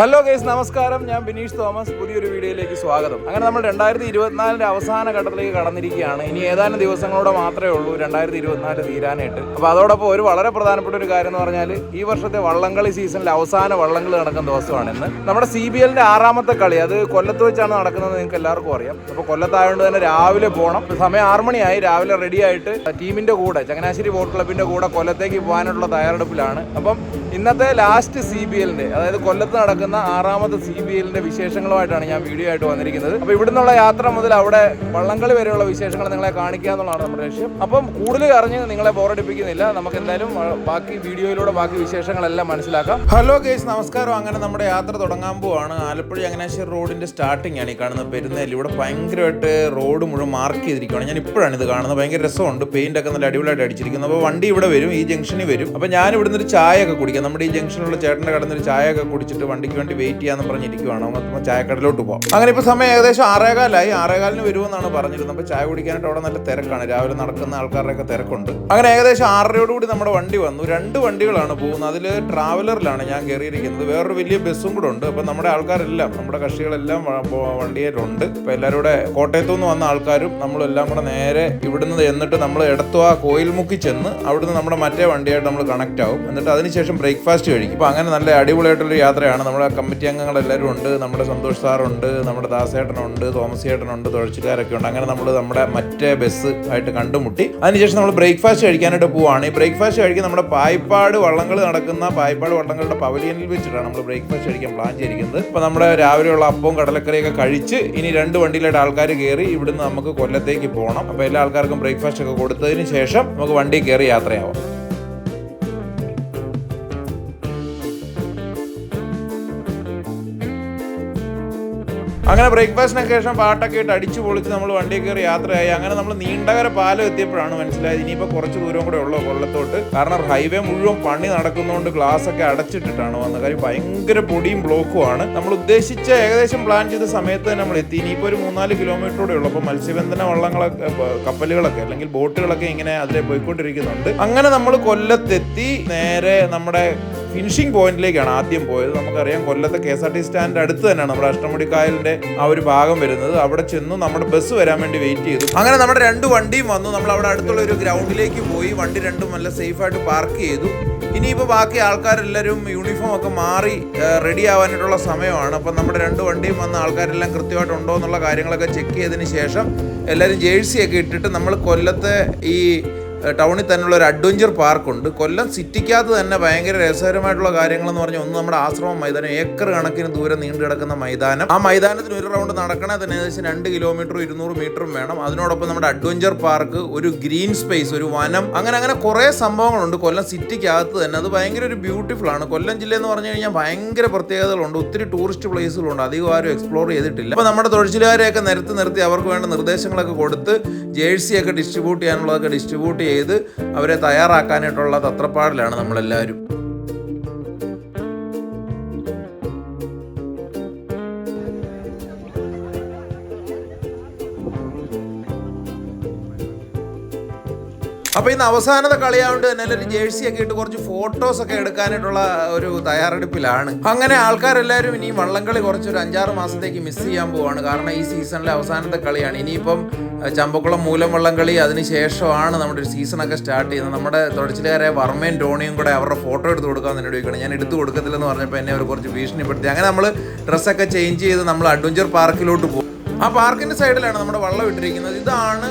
Hello guys നമസ്കാരം. ഞാൻ Bineesh Thomas. പുതിയൊരു വീഡിയോയിലേക്ക് സ്വാഗതം. അങ്ങനെ നമ്മൾ രണ്ടായിരത്തി ഇരുപത്തിനാലിന്റെ അവസാന ഘട്ടത്തിലേക്ക് കടന്നിരിക്കുകയാണ്. ഇനി ഏതാനും ദിവസങ്ങളോടെ മാത്രമേ ഉള്ളൂ രണ്ടായിരത്തി ഇരുപത്തിനാല് തീരാനായിട്ട്. അപ്പോൾ അതോടൊപ്പം ഒരു വളരെ പ്രധാനപ്പെട്ട ഒരു കാര്യം എന്ന് പറഞ്ഞാൽ ഈ വർഷത്തെ വള്ളംകളി സീസണിലെ അവസാന വള്ളംകളി നടക്കുന്ന ദിവസമാണ് ഇന്ന്. നമ്മുടെ സി ബി എല്ലിന്റെ ആറാമത്തെ കളി അത് കൊല്ലത്ത് വെച്ചാണ് നടക്കുന്നത് നിങ്ങൾക്ക് എല്ലാവർക്കും അറിയാം. അപ്പോൾ കൊല്ലത്തായതുകൊണ്ട് തന്നെ രാവിലെ പോകണം സമയം ആറ് മണിയായി. രാവിലെ റെഡി ആയിട്ട് ടീമിന്റെ കൂടെ ചങ്ങനാശ്ശേരി ബോട്ട് ക്ലബിന്റെ കൂടെ കൊല്ലത്തേക്ക് പോകാനുള്ള തയ്യാറെടുപ്പിലാണ്. അപ്പം ഇന്നത്തെ ലാസ്റ്റ് സി ബി എല്ലിന്റെ അതായത് കൊല്ലത്ത് നടക്കുന്ന ആറാമത്തെ സി ബി എല്ലിന്റെ വിശേഷങ്ങളുമായിട്ടാണ് ഞാൻ വീഡിയോ ആയിട്ട് വന്നിരിക്കുന്നത്. അപ്പോൾ ഇവിടുന്നുള്ള യാത്ര മുതൽ അവിടെ വള്ളംകളി വരെയുള്ള വിശേഷങ്ങൾ നിങ്ങളെ കാണിക്കുക എന്നുള്ളതാണ് നമ്മുടെ ലക്ഷ്യം. അപ്പം കൂടുതൽ അറിഞ്ഞ് നിങ്ങളെ ബോറടിപ്പിക്കുന്നില്ല നമുക്ക് എന്തായാലും ബാക്കി വീഡിയോയിലൂടെ ബാക്കി വിശേഷങ്ങളെല്ലാം മനസ്സിലാക്കാം. ഹലോ കേസ് നമസ്കാരം. അങ്ങനെ നമ്മുടെ യാത്ര തുടങ്ങാൻ പോവാണ്. ആലപ്പുഴ ചങ്ങനാശ്ശേരി റോഡിന്റെ സ്റ്റാർട്ടിംഗ് ആണ് ഈ കാണുന്നത്. പെരുന്നേൽ ഇവിടെ ഭയങ്കരമായിട്ട് റോഡ് മുഴുവൻ മാർക്ക് ചെയ്തിരിക്കുകയാണ് ഞാൻ ഇപ്പോഴാണ് ഇത് കാണുന്നത്. ഭയങ്കര രസമുണ്ട്. പെയിന്റ് ഒക്കെ നല്ല അടിപൊളിയായിട്ട് അടിച്ചിരിക്കുന്നത് അപ്പോൾ വണ്ടി ഇവിടെ വരും. ഈ ജംഗ്ഷനിൽ വരും. അപ്പോൾ ഞാൻ ഇവിടുന്ന് ഒരു ചായ ഒക്കെ കുടിക്കാം നമ്മുടെ ഈ ജംഗ്ഷനിലുള്ള ചേട്ടന്റെ കടന്ന് ഒരു ചായ ഒക്കെ കുടിച്ചിട്ട് വണ്ടിക്ക് വേണ്ടി വെയിറ്റ് ചെയ്യാന്ന് പറഞ്ഞിരിക്കുവാണ്. നമുക്ക് ചായക്കടയിലോട്ട് പോകാം അങ്ങനെ ഇപ്പോൾ സമയം ഏകദേശം ആറേകാലായി. ആറേകാലിന് വരുമെന്നാണ് പറഞ്ഞിരുന്നത്. അപ്പോൾ ചായ കുടിക്കാനായിട്ട് അവിടെ നല്ല തിരക്കാണ്. രാവിലെ നടക്കുന്ന ആൾക്കാരുടെയൊക്കെ തിരക്കുണ്ട്. അങ്ങനെ ഏകദേശം ആറരയോട് കൂടി നമ്മുടെ വണ്ടി വന്നു. രണ്ട് വണ്ടികളാണ് പോകുന്നത്. അതിൽ ട്രാവലറിലാണ് ഞാൻ കയറിയിരിക്കുന്നത്. വേറൊരു വലിയ ബസ്സും കൂടെ ഉണ്ട്. അപ്പോൾ നമ്മുടെ ആൾക്കാരെല്ലാം നമ്മുടെ കക്ഷികളെല്ലാം വണ്ടിയിലുണ്ട്. അപ്പോൾ എല്ലാവരും കൂടെ കോട്ടയത്തു നിന്ന് വന്ന ആൾക്കാരും നമ്മളെല്ലാം കൂടെ നേരെ ഇവിടുന്ന് എന്നിട്ട് നമ്മൾ എടത്തുവ കോയിൽമുക്കി ചെന്ന് അവിടുന്ന് നമ്മുടെ മറ്റേ വണ്ടിയായിട്ട് നമ്മൾ കണക്ട് ആവും. എന്നിട്ട് അതിനുശേഷം ബ്രേക്ക്ഫാസ്റ്റ് കഴിക്കും. അപ്പോൾ അങ്ങനെ നല്ല അടിപൊളിയായിട്ടുള്ള യാത്രയാണ്. നമ്മുടെ കമ്മിറ്റി അംഗങ്ങളെല്ലാവരും ഉണ്ട്. നമ്മുടെ സന്തോഷ് സാറുണ്ട്. നമ്മുടെ ദാസേട്ടനുണ്ട്. തോമസ് ചേട്ടനുണ്ട് തുഴച്ചിക്കാരൊക്കെ ഉണ്ട് അങ്ങനെ നമ്മൾ നമ്മുടെ മറ്റേ ബസ് ആയിട്ട് കണ്ടുമുട്ടി. അതിനുശേഷം നമ്മൾ ബ്രേക്ക്ഫാസ്റ്റ് കഴിക്കാനായിട്ട് പോവുകയാണ് ഈ ബ്രേക്ക്ഫാസ്റ്റ് കഴിക്കാൻ നമ്മുടെ പായ്പാട് വള്ളങ്ങൾ നടക്കുന്ന പായ്പാട് വള്ളങ്ങളുടെ പവലിയനിൽ വെച്ചിട്ടാണ് നമ്മൾ ബ്രേക്ക്ഫാസ്റ്റ് കഴിക്കാൻ പ്ലാൻ ചെയ്തിരിക്കുന്നത്. അപ്പോൾ നമ്മുടെ രാവിലെയുള്ള അപ്പവും കടലക്കറിയൊക്കെ കഴിച്ച് ഇനി രണ്ട് വണ്ടിയിലായിട്ട് ആൾക്കാർ കയറി ഇവിടുന്ന് നമുക്ക് കൊല്ലത്തേക്ക് പോകണം അപ്പോൾ എല്ലാ ആൾക്കാർക്കും ബ്രേക്ക്ഫാസ്റ്റ് ഒക്കെ കൊടുത്തതിന് ശേഷം നമുക്ക് വണ്ടി കയറി യാത്രയാവാം. അങ്ങനെ ബ്രേക്ക്ഫാസ്റ്റിനൊക്കെ ശേഷം പാട്ടൊക്കെ ഇട്ട് അടിച്ചു പൊളിച്ച് നമ്മൾ വണ്ടി കയറി യാത്രയായി. അങ്ങനെ നമ്മൾ നീണ്ടകര പാലം എത്തിയപ്പോഴാണ് മനസ്സിലായത് ഇനിയിപ്പോൾ കുറച്ച് ദൂരം കൂടെ ഉള്ളൂ കൊല്ലത്തോട്ട്. കാരണം ഹൈവേ മുഴുവൻ പണി നടക്കുന്നതുകൊണ്ട് ഗ്ലാസ് ഒക്കെ അടച്ചിട്ടിട്ടാണ് വന്നത്. കാര്യം ഭയങ്കര പൊടിയും ബ്ലോക്കുമാണ് നമ്മൾ ഉദ്ദേശിച്ച ഏകദേശം പ്ലാൻ ചെയ്ത സമയത്ത് നമ്മൾ എത്തി. ഇനിയിപ്പോൾ ഒരു മൂന്നാൽ കിലോമീറ്റർ കൂടെ ഉള്ളൂ. അപ്പോൾ മത്സ്യബന്ധന വള്ളങ്ങളൊക്കെ കപ്പലുകളൊക്കെ അല്ലെങ്കിൽ ബോട്ടുകളൊക്കെ ഇങ്ങനെ അതിലെ പോയിക്കൊണ്ടിരിക്കുന്നുണ്ട്. അങ്ങനെ നമ്മൾ കൊല്ലത്തെത്തി. നേരെ നമ്മുടെ ഫിനിഷിംഗ് പോയിന്റിലേക്കാണ് ആദ്യം പോയത്. നമുക്കറിയാം കൊല്ലത്തെ K S R T stand അടുത്ത് തന്നെയാണ് നമ്മുടെ അഷ്ടമുടിക്കായലിന്റെ ആ ഒരു ഭാഗം വരുന്നത്. അവിടെ ചെന്നു നമ്മുടെ ബസ് വരാൻ വേണ്ടി വെയിറ്റ് ചെയ്തു. അങ്ങനെ നമ്മുടെ രണ്ട് വണ്ടിയും വന്നു. നമ്മൾ അവിടെ അടുത്തുള്ള ഒരു ഗ്രൗണ്ടിലേക്ക് പോയി. വണ്ടി രണ്ടും നല്ല സേഫ് ആയിട്ട് പാർക്ക് ചെയ്തു. ഇനിയിപ്പോൾ ബാക്കി ആൾക്കാരെല്ലാവരും യൂണിഫോം ഒക്കെ മാറി റെഡി ആവാനായിട്ടുള്ള സമയമാണ്. അപ്പം നമ്മുടെ രണ്ട് വണ്ടിയും വന്ന ആൾക്കാരെല്ലാം കൃത്യമായിട്ട് ഉണ്ടോ എന്നുള്ള കാര്യങ്ങളൊക്കെ ചെക്ക് ചെയ്തതിന് ശേഷം എല്ലാവരും ജേഴ്സിയൊക്കെ ഇട്ടിട്ട് നമ്മൾ കൊല്ലത്തെ ഈ ടൗണിൽ തന്നെയുള്ള ഒരു അഡ്വഞ്ചർ പാർക്കുണ്ട്. കൊല്ലം സിറ്റിക്കകത്ത് തന്നെ ഭയങ്കര രസകരമായിട്ടുള്ള കാര്യങ്ങളെന്ന് പറഞ്ഞാൽ ഒന്ന് നമ്മുടെ ആശ്രമം മൈതാനം ഏക്കർ കണക്കിന് ദൂരം നീണ്ടു കിടക്കുന്ന മൈതാനം. ആ മൈതാനത്തിന് ഒരു റൗണ്ട് നടക്കണേ തന്നെ ഏകദേശം രണ്ട് കിലോമീറ്ററും ഇരുന്നൂറ് മീറ്ററും വേണം. അതിനോടൊപ്പം നമ്മുടെ അഡ്വഞ്ചർ പാർക്ക് ഒരു ഗ്രീൻ സ്പേസ് ഒരു വനം അങ്ങനെ അങ്ങനെ കുറേ സംഭവങ്ങളുണ്ട് കൊല്ലം സിറ്റിക്കകത്ത് തന്നെ. അത് ഭയങ്കര ഒരു ബ്യൂട്ടിഫുൾ ആണ്. കൊല്ലം ജില്ല എന്ന് പറഞ്ഞു കഴിഞ്ഞാൽ ഭയങ്കര പ്രത്യേകതകളുണ്ട്. ഒത്തിരി ടൂറിസ്റ്റ് പ്ലേസുകളുണ്ട് അധികം ആരും എക്സ്പ്ലോർ ചെയ്തിട്ടില്ല. അപ്പോൾ നമ്മുടെ തൊഴിലുകാരെയൊക്കെ നിരത്തി നിർത്തി അവർക്ക് വേണ്ട നിർദ്ദേശങ്ങളൊക്കെ കൊടുത്ത് ജേഴ്സിയൊക്കെ ഡിസ്ട്രിബ്യൂട്ട് ചെയ്യാനുള്ളതൊക്കെ ഡിസ്ട്രിബ്യൂട്ട് ചെയ്ത് അവരെ തയ്യാറാക്കാനായിട്ടുള്ള തത്രപ്പാടിലാണ് നമ്മളെല്ലാവരും. അപ്പൊ ഇന്ന് അവസാനത്തെ കളിയാവുണ്ട് തന്നെ ഒരു ജേഴ്സി ഒക്കെ ഇട്ട് കുറച്ച് ഫോട്ടോസ് ഒക്കെ എടുക്കാനായിട്ടുള്ള ഒരു തയ്യാറെടുപ്പിലാണ്. അങ്ങനെ ആൾക്കാരെല്ലാവരും ഇനി വള്ളംകളി കുറച്ചൊരു അഞ്ചാറ് മാസത്തേക്ക് മിസ് ചെയ്യാൻ പോവാണ്. കാരണം ഈ സീസണിലെ അവസാനത്തെ കളിയാണ്. ഇനിയിപ്പം ചമ്പക്കുളം മൂലം വള്ളംകളി അതിനുശേഷമാണ് നമ്മുടെ ഒരു സീസണൊക്കെ സ്റ്റാർട്ട് ചെയ്യുന്നത്. നമ്മുടെ തുടച്ചിലുകാരെ വർമ്മയും ടോണിയും കൂടെ അവരുടെ ഫോട്ടോ എടുത്ത് കൊടുക്കാൻ എന്നോട് ചോദിക്കണം ഞാൻ എടുത്ത് കൊടുക്കത്തില്ലെന്ന് പറഞ്ഞപ്പോൾ എന്നെ അവർ കുറച്ച് ഭീഷണിപ്പെടുത്തി. അങ്ങനെ നമ്മൾ ഡ്രസ്സൊക്കെ ചേഞ്ച് ചെയ്ത് നമ്മൾ അഡ്വഞ്ചർ പാർക്കിലോട്ട് പോകും ആ പാർക്കിന്റെ സൈഡിലാണ് നമ്മുടെ വള്ളം ഇട്ടിരിക്കുന്നത്. ഇതാണ്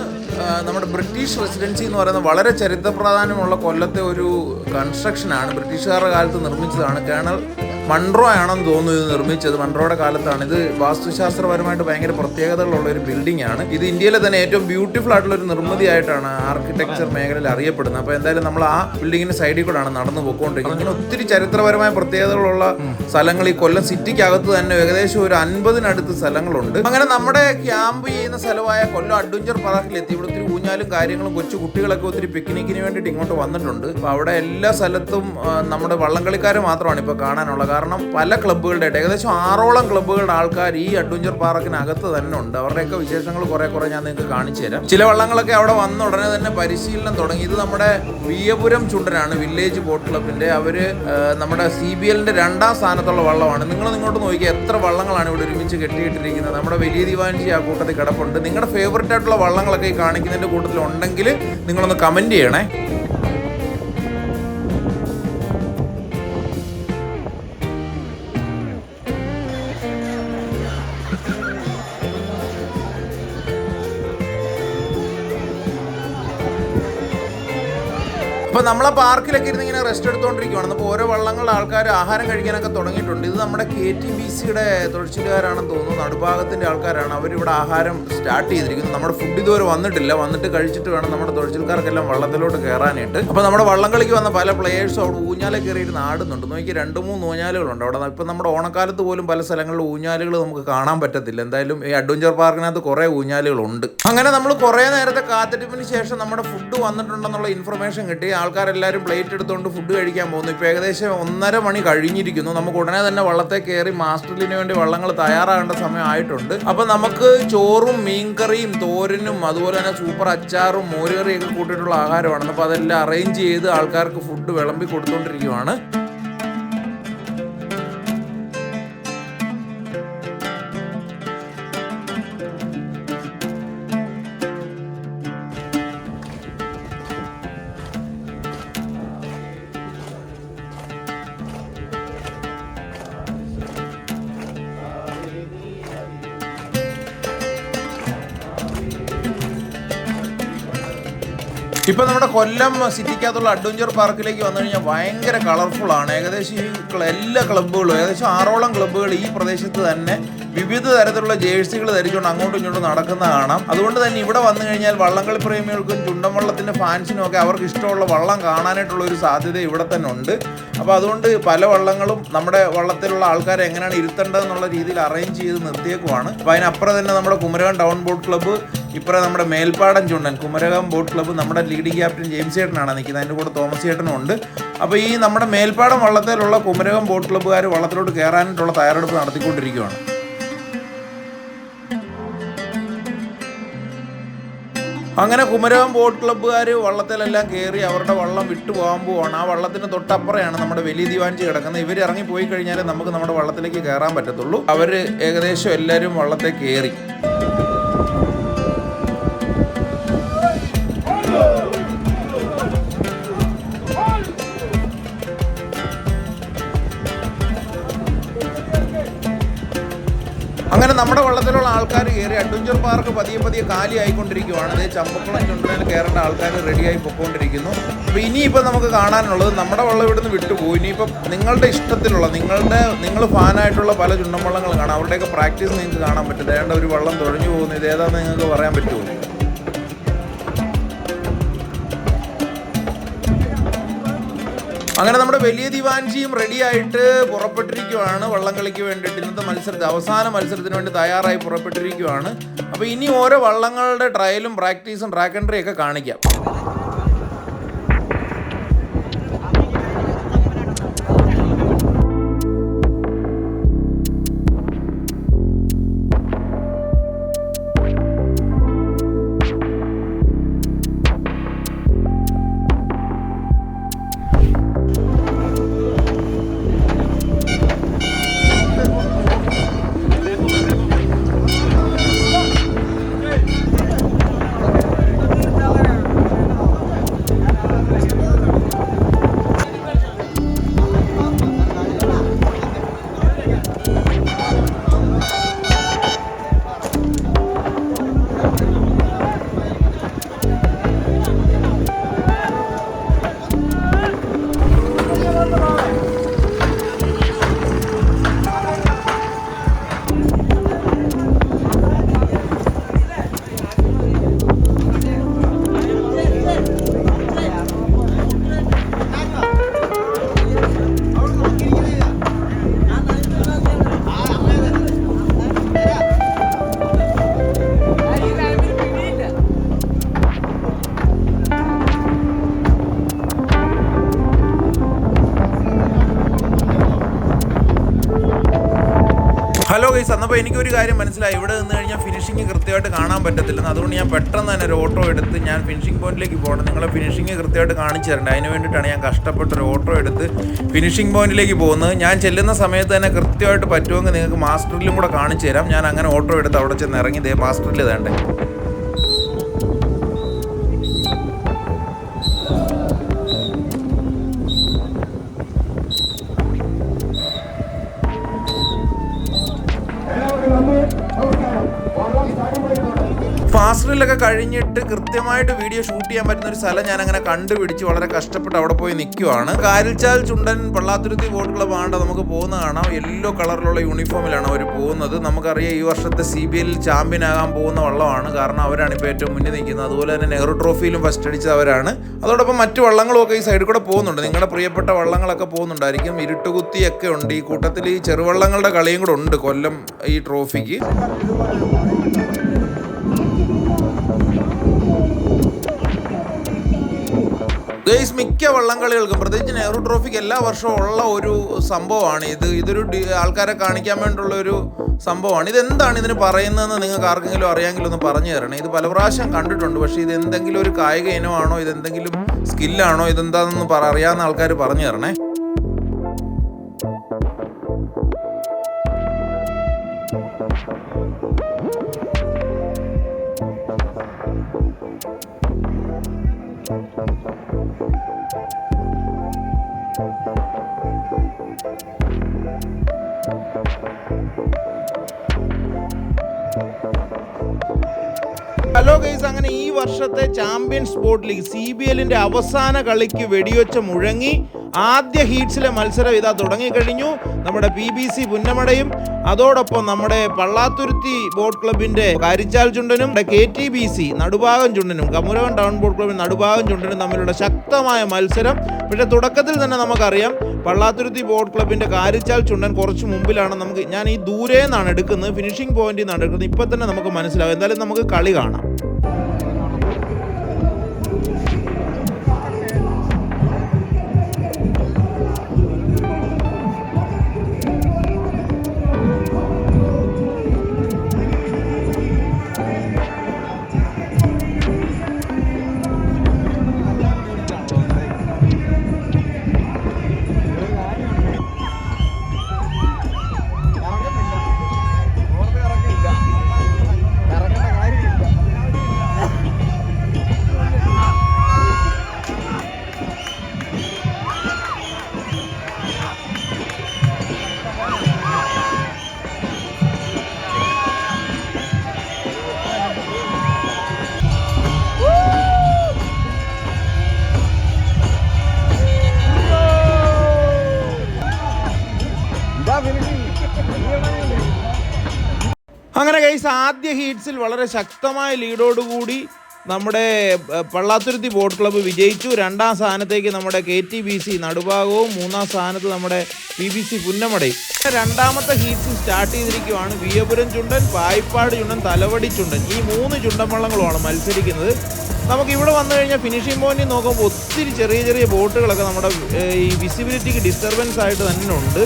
നമ്മുടെ ബ്രിട്ടീഷ് റെസിഡൻസി എന്ന് പറയുന്നത് വളരെ ചരിത്ര പ്രാധാന്യമുള്ള കൊല്ലത്തെ ഒരു കൺസ്ട്രക്ഷനാണ് ബ്രിട്ടീഷുകാരുടെ കാലത്ത് നിർമ്മിച്ചതാണ് കേണൽ മൺട്രോ ആണെന്ന് തോന്നുന്നു ഇത് നിർമ്മിച്ചത്. മൺട്രോയുടെ കാലത്താണ്. ഇത് വാസ്തുശാസ്ത്രപരമായിട്ട് ഭയങ്കര പ്രത്യേകതകളുള്ള ഒരു ബിൽഡിംഗ് ആണ്. ഇത് ഇന്ത്യയിലെ തന്നെ ഏറ്റവും ബ്യൂട്ടിഫുൾ ആയിട്ടുള്ള ഒരു നിർമ്മിതിയായിട്ടാണ് ആർക്കിടെക്ചർ മേഖലയിൽ അറിയപ്പെടുന്നത്. അപ്പോൾ എന്തായാലും നമ്മൾ ആ ബിൽഡിങ്ങിന്റെ സൈഡിൽ കൂടെയാണ് നടന്നു പോയിക്കൊണ്ടിരിക്കുന്നത്. ഇങ്ങനെ ഒത്തിരി ചരിത്രപരമായ പ്രത്യേകതകളുള്ള സ്ഥലങ്ങൾ ഈ കൊല്ലം സിറ്റിക്കകത്ത് തന്നെ ഏകദേശം ഒരു അൻപതിനടുത്ത് സ്ഥലങ്ങളുണ്ട്. അങ്ങനെ നമ്മുടെ ക്യാമ്പ് ചെയ്യുന്ന സ്ഥലമായ കൊല്ലം അഡ്വഞ്ചർ പാർക്കിൽ എത്തി. ഇവിടെ ഒത്തിരി ഊഞ്ഞാലും കാര്യങ്ങളും കൊച്ചു കുട്ടികളൊക്കെ ഒത്തിരി പിക്നിക്കിന് വേണ്ടിയിട്ട് ഇങ്ങോട്ട് വന്നിട്ടുണ്ട്. അപ്പോൾ അവിടെ എല്ലാ സ്ഥലത്തും നമ്മുടെ വള്ളംകളിക്കാരെ മാത്രമാണ് ഇപ്പോൾ കാണാനുള്ളത്. കാരണം പല ക്ലബ്ബുകളുടെ ഏകദേശം ആറോളം ക്ലബ്ബുകളുടെ ആൾക്കാർ ഈ അഡ്വഞ്ചർ പാർക്കിനകത്ത് തന്നെ ഉണ്ട്. അവരുടെയൊക്കെ വിശേഷങ്ങൾ കുറെ കുറെ ഞാൻ നിങ്ങൾക്ക് കാണിച്ചു തരാം. ചില വള്ളങ്ങളൊക്കെ അവിടെ വന്ന ഉടനെ തന്നെ പരിശീലനം തുടങ്ങി. ഇത് നമ്മുടെ വിയപുരം ചുണ്ടനാണ് വില്ലേജ് ബോട്ട് ക്ലബിന്റെ അവർ നമ്മുടെ സി ബി എല്ലിന്റെ രണ്ടാം സ്ഥാനത്തുള്ള വള്ളമാണ്. നിങ്ങൾ നിങ്ങോട്ട് നോക്കിയാൽ എത്ര വള്ളങ്ങളാണ് ഇവിടെ ഒരുമിച്ച് കെട്ടിയിട്ടിരിക്കുന്നത്. നമ്മുടെ വലിയ ദിവാൻജി ആ കൂട്ടത്തിൽ കിടപ്പുണ്ട്. നിങ്ങളുടെ ഫേവററ്റ് ആയിട്ടുള്ള വള്ളങ്ങളൊക്കെ ഈ കാണിക്കുന്നതിന്റെ കൂട്ടത്തിൽ ഉണ്ടെങ്കിൽ നിങ്ങളൊന്ന് കമന്റ് ചെയ്യണേ. അപ്പൊ നമ്മളെ പാർക്കിലൊക്കെ ഇരുന്ന് ഇങ്ങനെ റെസ്റ്റ് എടുത്തോണ്ടിരിക്കുവാണ്. അപ്പോൾ ഓരോ വള്ളങ്ങളുടെ ആൾക്കാർ ആഹാരം കഴിക്കാനൊക്കെ തുടങ്ങിയിട്ടുണ്ട്. ഇത് നമ്മുടെ കെ ടി ബി സിയുടെ തൊഴിച്ചിലുകാരാണെന്ന് തോന്നുന്നു. നടുഭാഗത്തിന്റെ ആൾക്കാരാണ്. അവരിവിടെ ആഹാരം സ്റ്റാർട്ട് ചെയ്തിരിക്കുന്നത്. നമ്മുടെ ഫുഡ് ഇതുവരെ വന്നിട്ടില്ല. വന്നിട്ട് കഴിച്ചിട്ട് വേണം നമ്മുടെ തൊഴിച്ചിൽക്കാർക്കെല്ലാം വള്ളത്തിലോട്ട് കയറാനായിട്ട് അപ്പോൾ നമ്മുടെ വള്ളംകളിക്ക് വന്ന പല പ്ലേയേഴ്സും അവിടെ ഊഞ്ഞാലെ കയറിയിരുന്ന് ആടുന്നുണ്ട്. നോക്കി രണ്ട് മൂന്ന് ഊഞ്ഞാലുകളുണ്ട് അവിടെ. ഇപ്പം നമ്മുടെ ഓണക്കാലത്ത് പോലും പല സ്ഥലങ്ങളിൽ ഊഞ്ഞാലുകൾ നമുക്ക് കാണാൻ പറ്റത്തില്ല. എന്തായാലും ഈ അഡ്വഞ്ചർ പാർക്കിനകത്ത് കുറേ ഊഞ്ഞാലുകളുണ്ട്. അങ്ങനെ നമ്മൾ കുറേ നേരത്തെ കാത്തിരിപ്പിന് ശേഷം നമ്മുടെ ഫുഡ് വന്നിട്ടുണ്ടെന്നുള്ള ഇൻഫർമേഷൻ കിട്ടി. ആൾക്കാരെല്ലാവരും പ്ലേറ്റ് എടുത്തുകൊണ്ട് ഫുഡ് കഴിക്കാൻ പോകുന്നു. ഇപ്പോൾ ഏകദേശം ഒന്നര മണി കഴിഞ്ഞിരിക്കുന്നു. നമുക്ക് ഉടനെ തന്നെ വള്ളത്തെ കയറി മാസ്റ്ററിന് വേണ്ടി വള്ളങ്ങൾ തയ്യാറാകേണ്ട സമയമായിട്ടുണ്ട് അപ്പം നമുക്ക് ചോറും മീൻകറിയും തോരനും അതുപോലെ തന്നെ സൂപ്പർ അച്ചാറും മോരുകറിയൊക്കെ കൂട്ടിയിട്ടുള്ള ആഹാരമാണ്. അപ്പോൾ അതെല്ലാം അറേഞ്ച് ചെയ്ത് ആൾക്കാർക്ക് ഫുഡ് വിളമ്പി കൊടുത്തുകൊണ്ടിരിക്കുവാണ് ഇപ്പൊ നമ്മുടെ കൊല്ലം സിറ്റിക്കകത്തുള്ള അഡ്വഞ്ചർ പാർക്കിലേക്ക് വന്നു കഴിഞ്ഞാൽ ഭയങ്കര കളർഫുൾ ആണ്. ഏകദേശം ഈ എല്ലാ ക്ലബ്ബുകളും ഏകദേശം ആറോളം ക്ലബ്ബുകൾ ഈ പ്രദേശത്ത് തന്നെ വിവിധ തരത്തിലുള്ള ജേഴ്സികൾ ധരിച്ചുകൊണ്ട് അങ്ങോട്ടും ഇങ്ങോട്ടും നടക്കുന്ന കാണാം. അതുകൊണ്ട് തന്നെ ഇവിടെ വന്നു കഴിഞ്ഞാൽ വള്ളംകളി പ്രേമികൾക്കും ചുണ്ടം വള്ളത്തിന്റെ ഫാൻസിനും ഒക്കെ അവർക്ക് ഇഷ്ടമുള്ള വള്ളം കാണാനായിട്ടുള്ള ഒരു സാധ്യത ഇവിടെ തന്നെ ഉണ്ട്. അപ്പോൾ അതുകൊണ്ട് പല വള്ളങ്ങളും നമ്മുടെ വള്ളത്തിലുള്ള ആൾക്കാരെ എങ്ങനെയാണ് ഇരുത്തേണ്ടതെന്നുള്ള രീതിയിൽ അറേഞ്ച് ചെയ്ത് നിർത്തിയേക്കുവാണ്. അപ്പോൾ അതിനപ്പുറം തന്നെ നമ്മുടെ കുമരകം ടൗൺ ബോട്ട് ക്ലബ്ബ് ഇപ്പുറം നമ്മുടെ മേൽപ്പാടം ചുണ്ടൻ കുമരകം ബോട്ട് ക്ലബ്ബ് നമ്മുടെ ലീഡിംഗ് ക്യാപ്റ്റൻ ജെയിംസ് ചേട്ടനാണ് നിൽക്കുന്നത്. അതിന്റെ കൂടെ തോമസ് ചേട്ടനും ഉണ്ട്. അപ്പോൾ ഈ നമ്മുടെ മേൽപ്പാടം വള്ളത്തിലുള്ള കുമരകം ബോട്ട് ക്ലബ്ബുകാർ വള്ളത്തിലോട്ട് കയറാനായിട്ടുള്ള തയ്യാറെടുപ്പ് നടത്തിക്കൊണ്ടിരിക്കുകയാണ്. അങ്ങനെ കുമരകം ബോട്ട് ക്ലബ്ബുകാർ വള്ളത്തിലെല്ലാം കയറി അവരുടെ വള്ളം വിട്ടു പോകാൻ പോവാണ്. ആ വള്ളത്തിന് തൊട്ടപ്പുറയാണ് നമ്മുടെ വലിയ ദിവാഞ്ചി കിടക്കുന്നത്. ഇവർ ഇറങ്ങി പോയി കഴിഞ്ഞാൽ നമുക്ക് നമ്മുടെ വള്ളത്തിലേക്ക് കയറാൻ പറ്റത്തുള്ളൂ. അവർ ഏകദേശം എല്ലാവരും വള്ളത്തെ കയറി. നമ്മുടെ വള്ളത്തിലുള്ള ആൾക്കാർ കയറി അഡ്വഞ്ചർ പാർക്ക് പതിയെ പതിയെ കാലി ആയിക്കൊണ്ടിരിക്കുകയാണ് ഇത് ചമ്പക്കുളം ചുണ്ടനിൽ കയറേണ്ട ആൾക്കാർ റെഡിയായി പൊക്കോണ്ടിരിക്കുന്നു. അപ്പോൾ ഇനിയിപ്പോൾ നമുക്ക് കാണാനുള്ളത് നമ്മുടെ വള്ളം ഇവിടുന്ന് വിട്ടുപോയി. ഇനിയിപ്പം നിങ്ങളുടെ ഇഷ്ടത്തിലുള്ള നിങ്ങളുടെ നിങ്ങൾ ഫാനായിട്ടുള്ള പല ചുണ്ടൻ വള്ളങ്ങൾ കാണാം. അവരുടെയൊക്കെ പ്രാക്ടീസ് നിങ്ങൾക്ക് കാണാൻ പറ്റും. ഏതാണ്ട് ഒരു വള്ളം തുഴഞ്ഞു പോകുന്നു. ഇത് ഏതാണെന്ന് നിങ്ങൾക്ക് പറയാൻ പറ്റുമോ? അങ്ങനെ നമ്മുടെ വലിയ ദിവാൻജിയും റെഡിയായിട്ട് പുറപ്പെട്ടിരിക്കുവാണ്. വള്ളംകളിക്ക് വേണ്ടിയിട്ട് ഇന്നത്തെ മത്സരത്തിൽ അവസാന മത്സരത്തിന് വേണ്ടി തയ്യാറായി പുറപ്പെട്ടിരിക്കുവാണ്. അപ്പോൾ ഇനി ഓരോ വള്ളങ്ങളുടെ ട്രയലും പ്രാക്ടീസും ട്രാക്ക് ഒക്കെ കാണിക്കാം. ഗൈസ് അന്നപ്പോൾ എനിക്കൊരു കാര്യം മനസ്സിലായി. ഇവിടെ നിന്ന് കഴിഞ്ഞാൽ ഫിനിഷിങ് കൃത്യമായിട്ട് കാണാൻ പറ്റത്തില്ലെന്ന്. അതുകൊണ്ട് ഞാൻ പെട്ടെന്ന് തന്നെ ഒരു ഓട്ടോ എടുത്ത് ഞാൻ ഫിനിഷിംഗ് പോയിന്റിലേക്ക് പോകണം. നിങ്ങളെ ഫിനിഷിങ് കൃത്യമായിട്ട് കാണിച്ചു തരേണ്ടത് അതിന് വേണ്ടിയിട്ടാണ് ഞാൻ കഷ്ടപ്പെട്ട് ഒരു ഓട്ടോ എടുത്ത് ഫിനിഷിംഗ് പോയിന്റിലേക്ക് പോകുന്നത്. ഞാൻ ചെല്ലുന്ന സമയത്ത് തന്നെ കൃത്യമായിട്ട് പറ്റുമെങ്കിൽ നിങ്ങൾക്ക് മാസ്റ്ററിലും കൂടെ കാണിച്ചു തരാം. ഞാൻ അങ്ങനെ ഓട്ടോ എടുത്ത് അവിടെ ചെന്ന് ഇറങ്ങി ദേ മാസ്റ്ററിൽ വേണ്ടേ കഴിഞ്ഞിട്ട് കൃത്യമായിട്ട് വീഡിയോ ഷൂട്ട് ചെയ്യാൻ പറ്റുന്ന ഒരു സ്ഥലം ഞാൻ അങ്ങനെ കണ്ടുപിടിച്ച് വളരെ കഷ്ടപ്പെട്ട് അവിടെ പോയി നിൽക്കുവാണ്. കാരിച്ചാൽ ചുണ്ടൻ പള്ളാത്തുരുത്തി ബോട്ട് ക്ലബ് ആണ്ട് നമുക്ക് പോകുന്ന കാണാം. യെല്ലോ കളറിലുള്ള യൂണിഫോമിലാണ് അവർ പോകുന്നത്. നമുക്കറിയാം ഈ വർഷത്തെ സി ബി എല്ലിൽ ചാമ്പ്യൻ ആകാൻ പോകുന്ന വള്ളമാണ്. കാരണം അവരാണ് ഇപ്പോൾ ഏറ്റവും മുന്നിൽ നിൽക്കുന്നത്. അതുപോലെ തന്നെ നെഹ്റു ട്രോഫിയിലും ഫസ്റ്റ് അടിച്ചത് അവരാണ്. അതോടൊപ്പം മറ്റു വള്ളങ്ങളും ഒക്കെ ഈ സൈഡിൽ കൂടെ പോകുന്നുണ്ട്. നിങ്ങളുടെ പ്രിയപ്പെട്ട വള്ളങ്ങളൊക്കെ പോകുന്നുണ്ടായിരിക്കും. ഇരുട്ടുകുത്തിയൊക്കെ ഉണ്ട്. ഈ കൂട്ടത്തിൽ ഈ ചെറുവള്ളങ്ങളുടെ കളിയും കൂടെ ഉണ്ട് കൊല്ലം ഈ ട്രോഫിക്ക് ഗെയ്സ് മിക്ക വള്ളംകളികൾക്കും പ്രത്യേകിച്ച് നെഹ്റു ട്രോഫിക്ക് എല്ലാ വർഷവും ഉള്ള ഒരു സംഭവമാണ് ഇത്. ഇതൊരു ആൾക്കാരെ കാണിക്കാൻ വേണ്ടിയുള്ള ഒരു സംഭവമാണ്. ഇതെന്താണ് ഇതിന് പറയുന്നതെന്ന് നിങ്ങൾക്ക് ആർക്കെങ്കിലും അറിയാമെങ്കിലും ഒന്ന് പറഞ്ഞു തരണേ. ഇത് പല പ്രാവശ്യം കണ്ടിട്ടുണ്ട്. പക്ഷേ ഇത് എന്തെങ്കിലും ഒരു കായിക ഇനമാണോ? ഇതെന്തെങ്കിലും സ്കില്ലാണോ ഇതെന്താണെന്ന് പറ അറിയാവുന്ന ആൾക്കാർ പറഞ്ഞു തരണേ. ഹലോ ഗൈസ് അങ്ങനെ ഈ വർഷത്തെ champion sport league C B എല്ലിന്റെ അവസാന കളിക്ക് വെടിവെച്ച മുഴങ്ങി ആദ്യ ഹീറ്റ്സിലെ മത്സരം ഇതാ തുടങ്ങിക്കഴിഞ്ഞു. നമ്മുടെ പി ബി സി പുന്നമടയും അതോടൊപ്പം നമ്മുടെ പള്ളാത്തുരുത്തി ബോട്ട് ക്ലബിന്റെ Karichal ചുണ്ടനും K T B C Nadubhagam ചുണ്ടനും കമുരവൻ ടൗൺ ബോട്ട് ക്ലബിന്റെ നടുഭാഗം ചുണ്ടനും തമ്മിലുള്ള ശക്തമായ മത്സരം. പക്ഷെ തുടക്കത്തിൽ തന്നെ നമുക്കറിയാം പള്ളാത്തുരുത്തി ബോട്ട് ക്ലബിന്റെ കാരിച്ചാൽ ചുണ്ടൻ കുറച്ച് മുമ്പിലാണ് നമുക്ക് ഞാൻ ഈ ദൂരെ നിന്നാണ് എടുക്കുന്നത് ഫിനിഷിംഗ് പോയിന്റിൽ നിന്നാണ് എടുക്കുന്നത്. ഇപ്പൊ തന്നെ നമുക്ക് മനസ്സിലാവും. എന്തായാലും നമുക്ക് കളി കാണാം. കൈസ് ആദ്യ ഹീറ്റ്സിൽ വളരെ ശക്തമായ ലീഡോടുകൂടി നമ്മുടെ പള്ളാത്തുരുത്തി ബോട്ട് ക്ലബ്ബ് വിജയിച്ചു. രണ്ടാം സ്ഥാനത്തേക്ക് നമ്മുടെ കെ ടി ബി സി നടുഭാഗവും മൂന്നാം സ്ഥാനത്ത് നമ്മുടെ പി ബി സി പുന്നമടയും. രണ്ടാമത്തെ ഹീറ്റ്സ് സ്റ്റാർട്ട് ചെയ്തിരിക്കുവാണ് വിയപുരം ചുണ്ടൻ പായിപ്പാട് ചുണ്ടൻ തലവടി ചുണ്ടൻ. ഈ മൂന്ന് ചുണ്ടൻ വള്ളങ്ങളുമാണ് മത്സരിക്കുന്നത്. നമുക്ക് ഇവിടെ വന്നു കഴിഞ്ഞാൽ ഫിനിഷിംഗ് പോയിന്റിൽ നോക്കുമ്പോൾ ഒത്തിരി ചെറിയ ചെറിയ ബോട്ടുകളൊക്കെ നമ്മുടെ ഈ വിസിബിലിറ്റിക്ക് ഡിസ്റ്റർബൻസ് ആയിട്ട് തന്നെ ഉണ്ട്.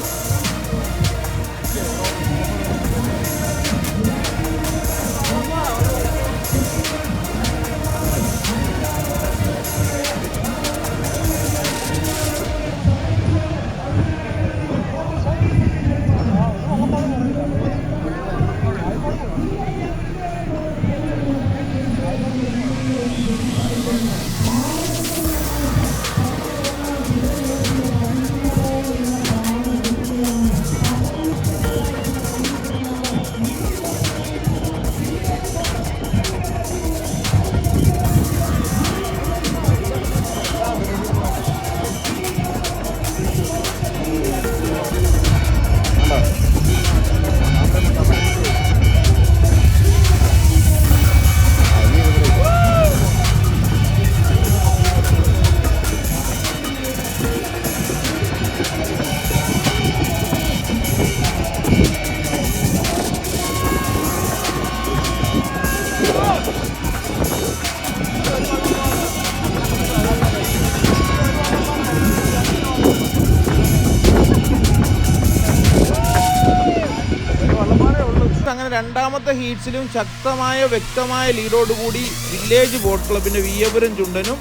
ഹീറ്റ്സിലും ശക്തമായ വ്യക്തമായ ലീഡോടുകൂടി വില്ലേജ് ബോട്ട് ക്ലബിന്റെ വിയപുരം ചുണ്ടനും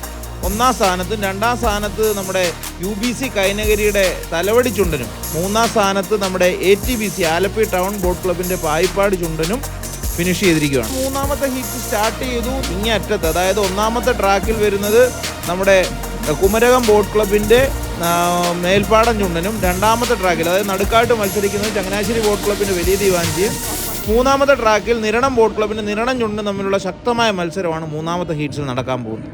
ഒന്നാം സ്ഥാനത്തും രണ്ടാം സ്ഥാനത്ത് നമ്മുടെ യു ബി സി കൈനഗരിയുടെ തലവടി ചുണ്ടനും മൂന്നാം സ്ഥാനത്ത് നമ്മുടെ A T B C Alleppey town boat ക്ലബിന്റെ പായിപ്പാട് ചുണ്ടനും ഫിനിഷ് ചെയ്തിരിക്കുകയാണ്. മൂന്നാമത്തെ ഹീറ്റ് സ്റ്റാർട്ട് ചെയ്തു. ഇങ്ങറ്റത്ത് അതായത് ഒന്നാമത്തെ ട്രാക്കിൽ വരുന്നത് നമ്മുടെ കുമരകം ബോട്ട് ക്ലബിന്റെ മേൽപ്പാടം ചുണ്ടനും രണ്ടാമത്തെ ട്രാക്കിൽ അതായത് നടുക്കായിട്ട് മത്സരിക്കുന്നത് ചങ്ങനാശ്ശേരി ബോട്ട് ക്ലബിന്റെ വലിയ ദീവാഞ്ചിയും മൂന്നാമത്തെ ട്രാക്കിൽ നിരണം ബോട്ട് ക്ലബിന് നിരണം ചുണ്ടും തമ്മിലുള്ള ശക്തമായ മത്സരമാണ് മൂന്നാമത്തെ ഹീറ്റ്സിൽ നടക്കാൻ പോകുന്നത്.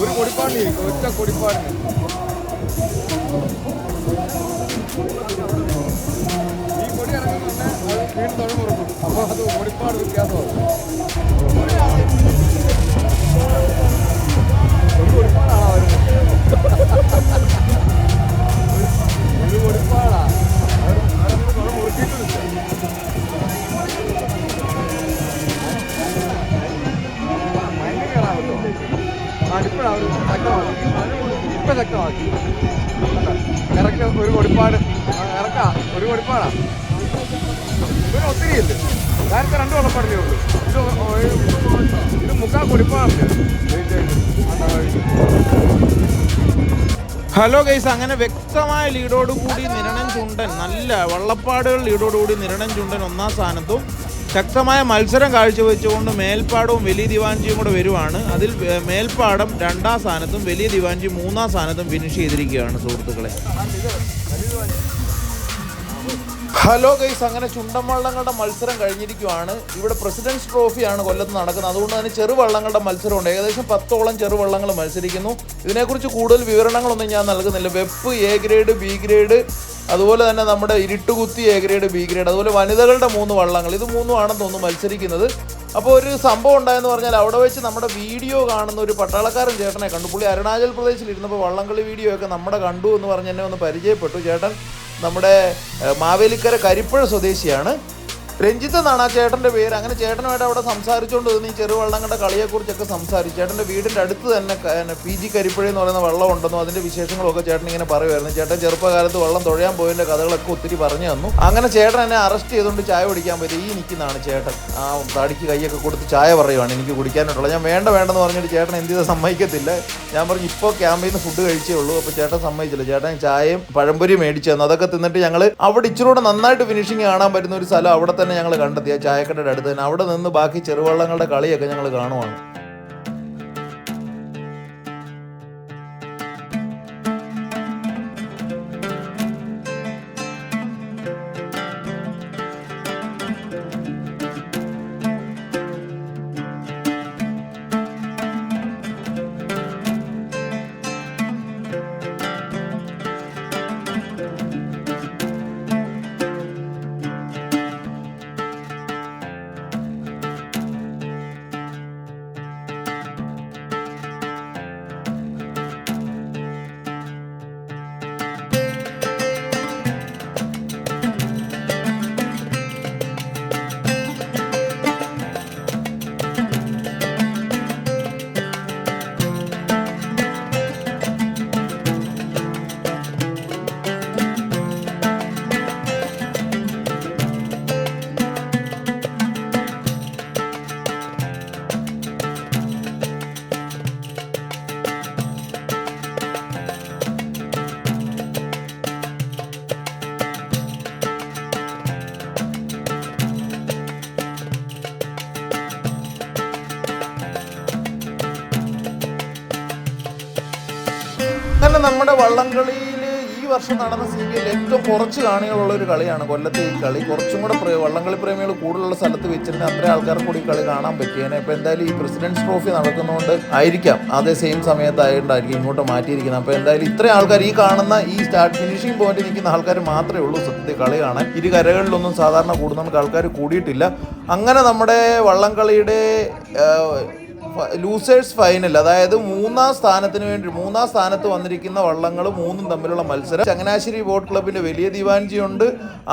ഒരു കൊടിപ്പാടിന് ഒറ്റ കൊടിപ്പാടിന് ഈ കൊടി അത് അപ്പോൾ അത് കൊടിപ്പാട് വ്യത്യാസമാണ് ഇപ്പൊ ശക്തമാക്കി ഇറക്ക ഒരു കൊടിപ്പാട്. ഇറക്കാ. ഒരു കൊടിപ്പാടാ. ഇവന് ഒത്തിരി ഇല്ല ഞാനിപ്പോ രണ്ട് കൊടപ്പാടിലേ ഉള്ളൂ ഹലോ ഗൈസ് അങ്ങനെ വ്യക്തമായ ലീഡോട് കൂടി നിരണം ചുണ്ടൻ നല്ല വള്ളപ്പാടുകൾ ലീഡോടുകൂടി നിരണം ചുണ്ടൻ ഒന്നാം സ്ഥാനത്തും ശക്തമായ മത്സരം കാഴ്ചവെച്ചുകൊണ്ട് മേൽപ്പാടവും വലിയ ദിവാഞ്ചിയും കൂടെ വരുവാണ്. അതിൽ മേൽപ്പാടം രണ്ടാം സ്ഥാനത്തും വലിയ ദിവാഞ്ചി മൂന്നാം സ്ഥാനത്തും ഫിനിഷ് ചെയ്തിരിക്കുകയാണ് സുഹൃത്തുക്കളെ. ഹലോ ഗൈസ് അങ്ങനെ ചുണ്ടൻ വള്ളങ്ങളുടെ മത്സരം കഴിഞ്ഞിരിക്കുവാണ്. ഇവിടെ പ്രസിഡൻസ് ട്രോഫിയാണ് കൊല്ലത്ത് നടക്കുന്നത്. അതുകൊണ്ട് തന്നെ ചെറുവള്ളങ്ങളുടെ മത്സരമുണ്ട്. ഏകദേശം പത്തോളം ചെറുവള്ളങ്ങൾ മത്സരിക്കുന്നു. ഇതിനെക്കുറിച്ച് കൂടുതൽ വിവരണങ്ങളൊന്നും ഞാൻ നൽകുന്നില്ല. വെപ്പ് എ ഗ്രേഡ് ബി ഗ്രേഡ് അതുപോലെ തന്നെ നമ്മുടെ Iruttukuthi A grade B grade അതുപോലെ വനിതകളുടെ മൂന്ന് വള്ളങ്ങൾ. ഇത് മൂന്നും ആണെന്ന് തോന്നുന്നു മത്സരിക്കുന്നത്. അപ്പോൾ ഒരു സംഭവം ഉണ്ടായെന്ന് പറഞ്ഞാൽ അവിടെ വെച്ച് നമ്മുടെ വീഡിയോ കാണുന്ന ഒരു പട്ടാളക്കാരൻ ചേട്ടനെ കണ്ടു. പുള്ളി അരുണാചൽ പ്രദേശിൽ ഇരുന്നപ്പോൾ വള്ളംകളി വീഡിയോ ഒക്കെ നമ്മുടെ കണ്ടു എന്ന് പറഞ്ഞ് എന്നെ ഒന്ന് പരിചയപ്പെട്ടു. ചേട്ടൻ നമ്മുടെ മാവേലിക്കര കരിപ്പുഴ സ്വദേശിയാണ് രഞ്ജിത്ത് എന്നാണ് ആ ചേട്ടന്റെ പേര്. അങ്ങനെ ചേട്ടനുമായിട്ട് അവിടെ സംസാരിച്ചുകൊണ്ട് ഈ ചെറുവള്ളങ്ങളുടെ കളിയെക്കുറിച്ചൊക്കെ സംസാരിച്ചു ചേട്ടന്റെ വീടിന്റെ അടുത്ത് തന്നെ പി ജി കരിപ്പുഴ എന്ന് പറയുന്ന വള്ളം ഉണ്ടെന്നും അതിന്റെ വിശേഷങ്ങളൊക്കെ ചേട്ടൻ ഇങ്ങനെ പറയുമായിരുന്നു. ചേട്ടൻ ചെറുപ്പകാലത്ത് വെള്ളം തുഴയാൻ പോയതിന്റെ കഥകളൊക്കെ ഒത്തിരി പറഞ്ഞു തന്നു. അങ്ങനെ ചേട്ടൻ എന്നെ അറസ്റ്റ് ചെയ്തുകൊണ്ട് ചായ കുടിക്കാൻ പറ്റി ഈ നിൽക്കുന്നതാണ് ചേട്ടൻ. ആ തടിക്ക് കൈയൊക്കെ കൊടുത്ത് ചായ പറയുവാണ്. എനിക്ക് കുടിക്കാനായിട്ടുള്ളത് ഞാൻ വേണ്ട വേണ്ടെന്ന് പറഞ്ഞിട്ട് ചേട്ടൻ എന്ത് ചെയ്താൽ സമ്മതിക്കത്തില്ല. ഞാൻ പറഞ്ഞു ഇപ്പോൾ ക്യാമ്പിൽ നിന്ന് ഫുഡ് കഴിച്ചേ ഉള്ളൂ. അപ്പോൾ ചേട്ടൻ സമ്മതിച്ചില്ല. ചേട്ടൻ ചായയും പഴംപൊരി മേടിച്ചു തന്നു. അതൊക്കെ തിന്നിട്ട് ഞങ്ങൾ അവിടെ ഇച്ചിരൂടെ നന്നായിട്ട് ഫിനിഷിങ് കാണാൻ പറ്റുന്ന ഒരു സ്ഥലം അവിടെ തന്നെ ഞങ്ങൾ കണ്ടെത്തി. ആ ചായക്കടയുടെ അടുത്ത് തന്നെ. അവിടെ നിന്ന് ബാക്കി ചെറുവള്ളങ്ങളുടെ കളിയൊക്കെ ഞങ്ങൾ കാണുവാണ്. വള്ളംകളിയിൽ ഈ വർഷം നടന്ന സി എല്ലിൽ ഏറ്റവും കുറച്ച് കാണികളുള്ള ഒരു കളിയാണ് കൊല്ലത്തെ ഈ കളി. കുറച്ചും കൂടെ പ്രേ വള്ളംകളി പ്രേമികൾ കൂടുതലുള്ള സ്ഥലത്ത് വെച്ചിരുന്ന അത്രയും ആൾക്കാർ കൂടി കളി കാണാൻ പറ്റിയേനെ. ഇപ്പൊ എന്തായാലും ഈ പ്രസിഡന്റ്സ് ട്രോഫി നടക്കുന്നതുകൊണ്ട് ആയിരിക്കാം. അതേ സെയിം സമയത്തായിട്ടുണ്ടായിരിക്കും ഇങ്ങോട്ട് മാറ്റിയിരിക്കുന്നത്. അപ്പോൾ എന്തായാലും ഇത്രയും ആൾക്കാർ ഈ കാണുന്ന ഈ സ്റ്റാർട്ട് ഫിനിഷിംഗ് പോയിന്റ് നിൽക്കുന്ന ആൾക്കാർ മാത്രമേ ഉള്ളൂ സത്യത്തിൽ കളി കാണാൻ. ഇരു കരകളിലൊന്നും സാധാരണ കൂടുന്ന ആൾക്കാർ കൂടിയിട്ടില്ല. അങ്ങനെ നമ്മുടെ വള്ളംകളിയുടെ ലൂസേഴ്സ് ഫൈനൽ അതായത് മൂന്നാം സ്ഥാനത്തിന് വേണ്ടി മൂന്നാം സ്ഥാനത്ത് വന്നിരിക്കുന്ന വള്ളങ്ങൾ മൂന്നും തമ്മിലുള്ള മത്സരം. ചങ്ങനാശ്ശേരി ബോട്ട് ക്ലബിന്റെ വലിയ ദിവാഞ്ചിയുണ്ട്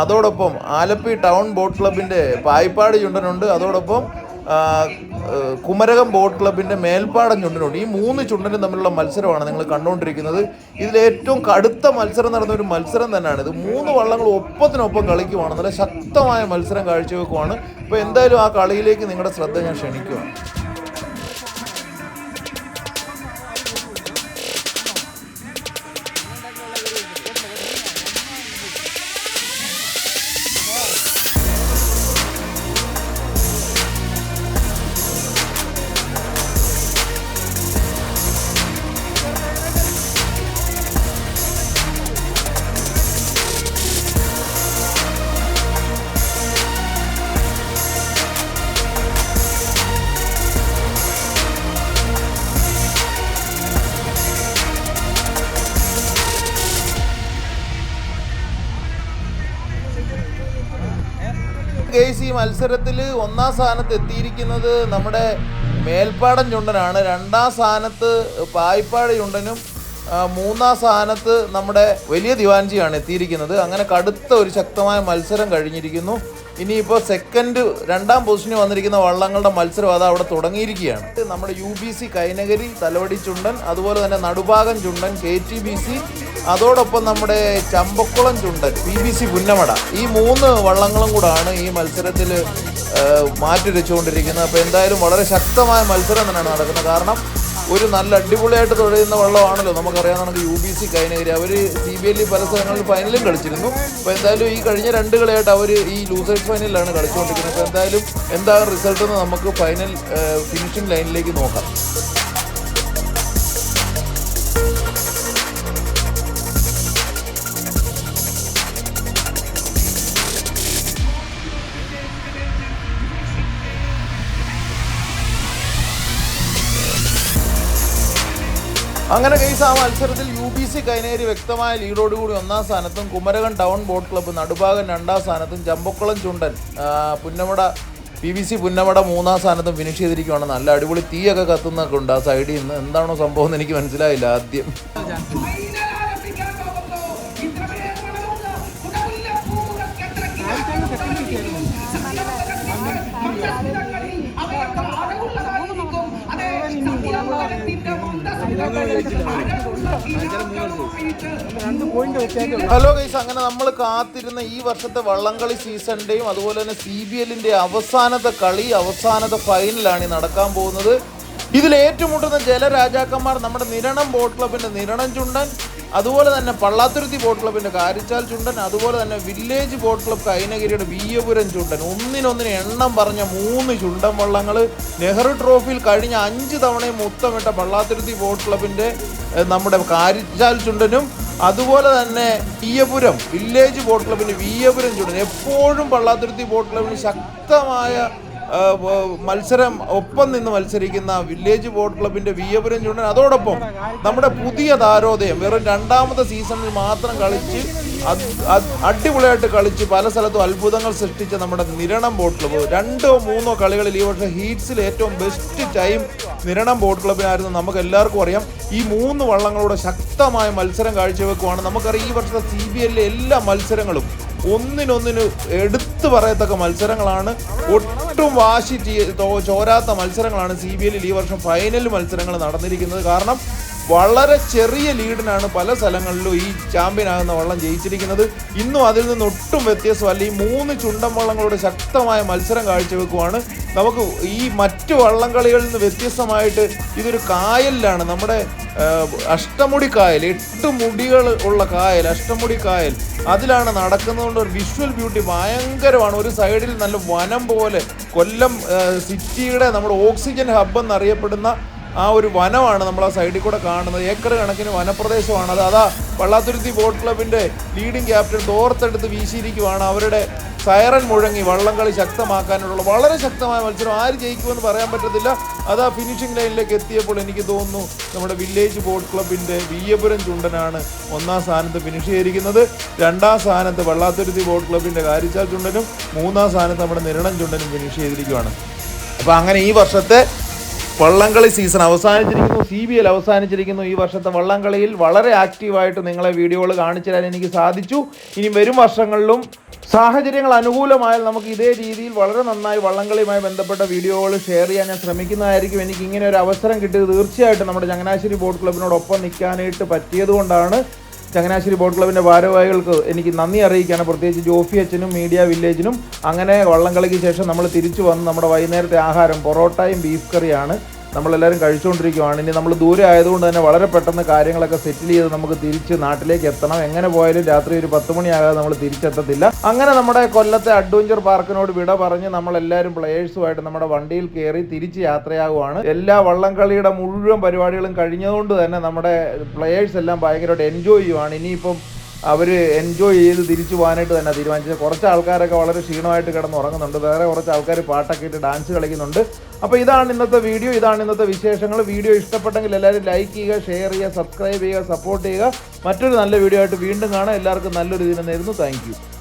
അതോടൊപ്പം ആലപ്പി ടൗൺ ബോട്ട് ക്ലബിന്റെ പായിപ്പാട് ചുണ്ടനുണ്ട്. അതോടൊപ്പം കുമരകം ബോട്ട് ക്ലബിന്റെ മേൽപ്പാടം ചുണ്ടനുണ്ട്. ഈ മൂന്ന് ചുണ്ടനും തമ്മിലുള്ള മത്സരമാണ് നിങ്ങൾ കണ്ടുകൊണ്ടിരിക്കുന്നത്. ഇതിൽ ഏറ്റവും കടുത്ത മത്സരം നടന്ന ഒരു മത്സരം തന്നെയാണ് ഇത്. മൂന്ന് വള്ളങ്ങൾ ഒപ്പത്തിനൊപ്പം കളിക്കുവാണ് നല്ല ശക്തമായ മത്സരം കാഴ്ചവെക്കുവാണ്. അപ്പോൾ എന്തായാലും ആ കളിയിലേക്ക് നിങ്ങളുടെ ശ്രദ്ധ ഞാൻ ക്ഷണിക്കുവാണ്. മത്സരത്തിൽ ഒന്നാം സ്ഥാനത്ത് എത്തിയിരിക്കുന്നത് നമ്മുടെ മേൽപ്പാടൻ ചുണ്ടനാണ്. രണ്ടാം സ്ഥാനത്ത് പായിപ്പാട് ചുണ്ടനും മൂന്നാം സ്ഥാനത്ത് നമ്മുടെ വലിയ ദിവാൻജിയാണ് എത്തിയിരിക്കുന്നത്. അങ്ങനെ കടുത്ത ഒരു ശക്തമായ മത്സരം കഴിഞ്ഞിരിക്കുന്നു. ഇനിയിപ്പോൾ സെക്കൻഡ് രണ്ടാം പൊസിഷനിൽ വന്നിരിക്കുന്ന വള്ളങ്ങളുടെ മത്സരം അത് അവിടെ തുടങ്ങിയിരിക്കുകയാണ്. നമ്മുടെ U B C Kainakary Thalavady chundan അതുപോലെ തന്നെ Nadubhagam chundan K T B C അതോടൊപ്പം നമ്മുടെ Champakulam chundan P B C Punnamada. ഈ മൂന്ന് വള്ളങ്ങളും കൂടാണ് ഈ മത്സരത്തിൽ മാറ്റിരച്ചുകൊണ്ടിരിക്കുന്നത് അപ്പോൾ എന്തായാലും വളരെ ശക്തമായ മത്സരം തന്നെയാണ് നടക്കുന്നത്. കാരണം ഒരു നല്ല അടിപൊളിയായിട്ട് തുഴയുന്ന വള്ളമാണല്ലോ. നമുക്കറിയാം നമുക്ക് യു ബി സി കൈനഗിരി അവർ സി ബി എല്ലിൽ പല സ്ഥലങ്ങളിൽ ഫൈനലും കളിച്ചിരുന്നു. അപ്പോൾ എന്തായാലും ഈ കഴിഞ്ഞ രണ്ട് കളിയായിട്ട് അവർ ഈ ലൂസേഴ്സ് ഫൈനലിലാണ് കളിച്ചുകൊണ്ടിരിക്കുന്നത്. അപ്പോൾ എന്തായാലും എന്താണ് റിസൾട്ട് എന്ന് നമുക്ക് ഫൈനൽ ഫിനിഷിംഗ് ലൈനിലേക്ക് നോക്കാം. അങ്ങനെ കേസ് ആ മത്സരത്തിൽ യു ബി സി കൈനേരി വ്യക്തമായ ലീഡോടുകൂടി ഒന്നാം സ്ഥാനത്തും Kumarakom town boat club Nadubhagam രണ്ടാം സ്ഥാനത്തും Champakulam chundan Punnamada P V C Punnamada മൂന്നാം സ്ഥാനത്തും ഫിനിഷ് ചെയ്തിരിക്കുകയാണ് നല്ല അടിപൊളി തീയൊക്കെ കത്തുന്നൊക്കെ ഉണ്ട് ആ സൈഡിൽ നിന്ന്. എന്താണോ സംഭവം എന്ന് എനിക്ക് മനസ്സിലായില്ല ആദ്യം. ഹലോ ഗൈസ് അങ്ങനെ നമ്മൾ കാത്തിരുന്ന ഈ വർഷത്തെ വള്ളംകളി സീസണിന്റെയും അതുപോലെ തന്നെ സി ബി എല്ലിന്റെ അവസാനത്തെ കളി അവസാനത്തെ ഫൈനലാണ് നടക്കാൻ പോകുന്നത്. ഇതിൽ ഏറ്റുമുട്ടുന്ന ജലരാജാക്കന്മാർ നമ്മുടെ നിരണം ബോട്ട് ക്ലബിന്റെ നിരണം ചുണ്ടൻ അതുപോലെ തന്നെ പള്ളാത്തുരുത്തി ബോട്ട് ക്ലബിന്റെ കാരിച്ചാൽ ചുണ്ടൻ അതുപോലെ തന്നെ വില്ലേജ് ബോട്ട് ക്ലബ് കൈനഗിരിയുടെ വീയപുരം ചുണ്ടൻ. ഒന്നിനൊന്നിന് എണ്ണം പറഞ്ഞ മൂന്ന് ചുണ്ടൻ വള്ളങ്ങൾ നെഹ്റു ട്രോഫിയിൽ കഴിഞ്ഞ അഞ്ച് തവണയും മുത്തമിട്ട പള്ളാത്തുരുത്തി ബോട്ട് ക്ലബിന്റെ നമ്മുടെ കാരിച്ചാൽ ചുണ്ടനും അതുപോലെ തന്നെ വീയപുരം വില്ലേജ് ബോട്ട് ക്ലബിന്റെ വീയപുരം ചുണ്ടൻ. എപ്പോഴും പള്ളാത്തുരുത്തി ബോട്ട് ക്ലബിന് ശക്തമായ മത്സരം ഒപ്പം നിന്ന് മത്സരിക്കുന്ന വില്ലേജ് ബോട്ട് ക്ലബിന്റെ വിയപുരം ചൂണ്ടൻ അതോടൊപ്പം നമ്മുടെ പുതിയ താരോദയം വെറും രണ്ടാമത്തെ സീസണിൽ മാത്രം കളിച്ച് അടിപൊളിയായിട്ട് കളിച്ച് പല സ്ഥലത്തും അത്ഭുതങ്ങൾ സൃഷ്ടിച്ച നമ്മുടെ നിരണം ബോട്ട് ക്ലബ്ബ് രണ്ടോ മൂന്നോ കളികളിൽ ഈ വർഷം ഹീറ്റ്സിൽ ഏറ്റവും ബെസ്റ്റ് ടൈം നിരണം ബോട്ട് ക്ലബിനായിരുന്നു. നമുക്ക് എല്ലാവർക്കും അറിയാം. ഈ മൂന്ന് വള്ളങ്ങളുടെ ശക്തമായ മത്സരം കാഴ്ചവെക്കുവാണ്. നമുക്കറിയാം ഈ വർഷത്തെ സി ബി എല്ലാ മത്സരങ്ങളും ഒന്നിനൊന്നിന് എടുത്തു പറയത്തക്ക മത്സരങ്ങളാണ്. ഒട്ടും വാശി ചോരാത്ത മത്സരങ്ങളാണ് സി ബി എല്ലിൽ ഈ വർഷം ഫൈനൽ മത്സരങ്ങൾ നടന്നിരിക്കുന്നത്. കാരണം വളരെ ചെറിയ ലീഡിനാണ് പല സ്ഥലങ്ങളിലും ഈ ചാമ്പ്യൻ ആകുന്ന വള്ളം ജയിച്ചിരിക്കുന്നത്. ഇന്നും അതിൽ നിന്ന് ഒട്ടും വ്യത്യസ്തമല്ല. ഈ മൂന്ന് ചുണ്ടൻ വള്ളങ്ങളുടെ ശക്തമായ മത്സരം കാഴ്ചവെക്കുവാണ്. നമുക്ക് ഈ മറ്റു വള്ളംകളികളിൽ നിന്ന് വ്യത്യസ്തമായിട്ട് ഇതൊരു കായലിലാണ്. നമ്മുടെ അഷ്ടമുടി കായൽ എട്ട് മുടികൾ ഉള്ള കായൽ അഷ്ടമുടി കായൽ. അതിലാണ് നടക്കുന്നതുകൊണ്ട് ഒരു വിഷ്വൽ ബ്യൂട്ടി ഭയങ്കരമാണ്. ഒരു സൈഡിൽ നല്ല വനം പോലെ കൊല്ലം സിറ്റിയുടെ നമ്മുടെ ഓക്സിജൻ ഹബ് എന്നറിയപ്പെടുന്ന ആ ഒരു വനമാണ് നമ്മൾ ആ സൈഡിൽ കൂടെ കാണുന്നത്. ഏക്കർ കണക്കിന് വനപ്രദേശമാണ്. അത് അതാ വള്ളാത്തുരുത്തി ബോട്ട് ക്ലബിന്റെ ലീഡിംഗ് ക്യാപ്റ്റൻ തോർത്തെടുത്ത് വീശിയിരിക്കുവാണ്. അവരുടെ സൈറൻ മുഴങ്ങി വള്ളംകളി ശക്തമാക്കാനുള്ള വളരെ ശക്തമായ മത്സരം. ആര് ജയിക്കുമെന്ന് പറയാൻ പറ്റത്തില്ല. അത് ഫിനിഷിംഗ് ലൈനിലേക്ക് എത്തിയപ്പോൾ എനിക്ക് തോന്നുന്നു നമ്മുടെ വില്ലേജ് ബോട്ട് ക്ലബിന്റെ വിയ്യപുരം ചുണ്ടനാണ് ഒന്നാം സ്ഥാനത്ത് ഫിനിഷ് ചെയ്തിരിക്കുന്നത്. രണ്ടാം സ്ഥാനത്ത് വള്ളാത്തുരുത്തി ബോട്ട് ക്ലബിന്റെ കാരിച്ചാൽ ചുണ്ടനും മൂന്നാം സ്ഥാനത്ത് നമ്മുടെ നിരണം ചുണ്ടനും ഫിനിഷ് ചെയ്തിരിക്കുകയാണ് അപ്പോൾ അങ്ങനെ ഈ വർഷത്തെ വള്ളംകളി സീസൺ അവസാനിച്ചിരിക്കുന്നു. സി ബി എൽ അവസാനിച്ചിരിക്കുന്നു. ഈ വർഷത്തെ വള്ളംകളിയിൽ വളരെ ആക്റ്റീവായിട്ട് നിങ്ങളെ വീഡിയോകൾ കാണിച്ചു തരാൻ എനിക്ക് സാധിച്ചു. ഇനി വരും വർഷങ്ങളിലും സാഹചര്യങ്ങൾ അനുകൂലമായാൽ നമുക്ക് ഇതേ രീതിയിൽ വളരെ നന്നായി വള്ളംകളിയുമായി ബന്ധപ്പെട്ട വീഡിയോകൾ ഷെയർ ചെയ്യാൻ ഞാൻ ശ്രമിക്കുന്നതായിരിക്കും. എനിക്ക് ഇങ്ങനെ ഒരു അവസരം കിട്ടിയത് തീർച്ചയായിട്ടും നമ്മുടെ ചങ്ങനാശ്ശേരി ബോട്ട് ക്ലബിനോടൊപ്പം നിൽക്കാനായിട്ട് പറ്റിയതുകൊണ്ടാണ്. ചങ്ങനാശ്ശേരി ബോട്ട് ക്ലബിന്റെ ഭാരവാഹികൾക്ക് എനിക്ക് നന്ദി അറിയിക്കുകയാണ്. പ്രത്യേകിച്ച് ജോഫി അച്ഛനും മീഡിയ വില്ലേജിനും. അങ്ങനെ വള്ളംകളിക്ക് ശേഷം നമ്മൾ തിരിച്ചു വന്ന് നമ്മുടെ വൈകുന്നേരത്തെ ആഹാരം പൊറോട്ടയും ബീഫ് കറിയാണ് നമ്മളെല്ലാവരും കഴിച്ചുകൊണ്ടിരിക്കുകയാണ് ഇനി നമ്മൾ ദൂരെ ആയതുകൊണ്ട് തന്നെ വളരെ പെട്ടെന്ന് കാര്യങ്ങളൊക്കെ സെറ്റിൽ ചെയ്ത് നമുക്ക് തിരിച്ച് നാട്ടിലേക്ക് എത്തണം. എങ്ങനെ പോയാലും രാത്രി ഒരു പത്ത് മണിയാകാതെ നമ്മൾ തിരിച്ചെത്തത്തില്ല. അങ്ങനെ നമ്മുടെ കൊല്ലത്തെ അഡ്വഞ്ചർ പാർക്കിനോട് വിട പറഞ്ഞ് നമ്മളെല്ലാവരും പ്ലേയേഴ്സുമായിട്ട് നമ്മുടെ വണ്ടിയിൽ കയറി തിരിച്ച് യാത്രയാകുവാണ്. എല്ലാ വള്ളംകളിയുടെ മുഴുവൻ പരിപാടികളും കഴിഞ്ഞതുകൊണ്ട് തന്നെ നമ്മുടെ പ്ലേയേഴ്സ് എല്ലാം ഭയങ്കരമായിട്ട് എൻജോയ് ചെയ്യുവാണ്. ഇനിയിപ്പം അവർ എൻജോയ് ചെയ്ത് തിരിച്ചു പോകാനായിട്ട് തന്നെ തീരുമാനിച്ചത്. കുറച്ച് ആൾക്കാരൊക്കെ വളരെ ക്ഷീണമായിട്ട് കിടന്ന് ഉറങ്ങുന്നുണ്ട്. വേറെ കുറച്ച് ആൾക്കാർ പാട്ടൊക്കെ ഇട്ട് ഡാൻസ് കളിക്കുന്നുണ്ട്. അപ്പോൾ ഇതാണ് ഇന്നത്തെ വീഡിയോ ഇതാണ് ഇന്നത്തെ വിശേഷങ്ങൾ. വീഡിയോ ഇഷ്ടപ്പെട്ടെങ്കിൽ എല്ലാവരും ലൈക്ക് ചെയ്യുക ഷെയർ ചെയ്യുക സബ്സ്ക്രൈബ് ചെയ്യുക സപ്പോർട്ട് ചെയ്യുക. മറ്റൊരു നല്ല വീഡിയോ ആയിട്ട് വീണ്ടും കാണാം. എല്ലാവർക്കും നല്ലൊരു ദിനം നേരുന്നു. താങ്ക്